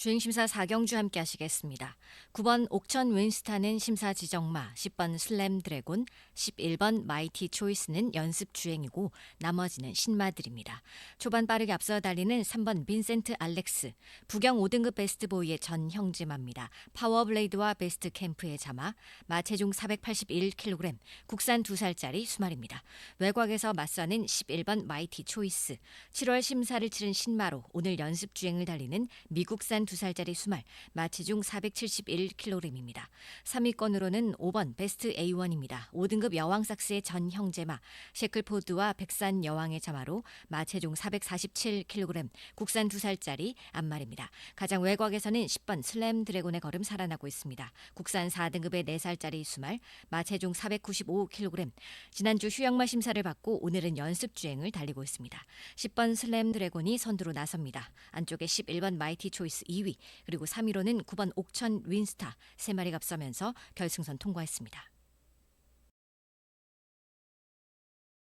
주행심사 4경주 함께 하시겠습니다. 9번 옥천 윈스타는 심사 지정마, 10번 슬램 드래곤, 11번 마이티 초이스는 연습 주행이고 나머지는 신마들입니다. 초반 빠르게 앞서 달리는 3번 빈센트 알렉스, 부경 5등급 베스트 보이의 전 형제마입니다. 파워블레이드와 베스트 캠프의 자마, 마체중 481kg, 국산 2살짜리 수말입니다. 외곽에서 맞서는 11번 마이티 초이스, 7월 심사를 치른 신마로 오늘 연습 주행을 달리는 미국산 2살짜리 수말, 마체중 471kg입니다. 3위권으로는 5번 베스트 A1입니다. 5등급 여왕 삭스의 전 형제마, 셰클포드와 백산 여왕의 자마로 마체중 447kg, 국산 2살짜리 앞말입니다. 가장 외곽에서는 10번 슬램 드래곤의 걸음 살아나고 있습니다. 국산 4등급의 4살짜리 수말, 마체중 495kg. 지난주 휴양마 심사를 받고 오늘은 연습 주행을 달리고 있습니다. 10번 슬램 드래곤이 선두로 나섭니다. 안쪽에 11번 마이티 초이스 2 위, 그리고 3위로는 9번 옥천 윈스타 3마리가 앞서면서 결승선 통과했습니다.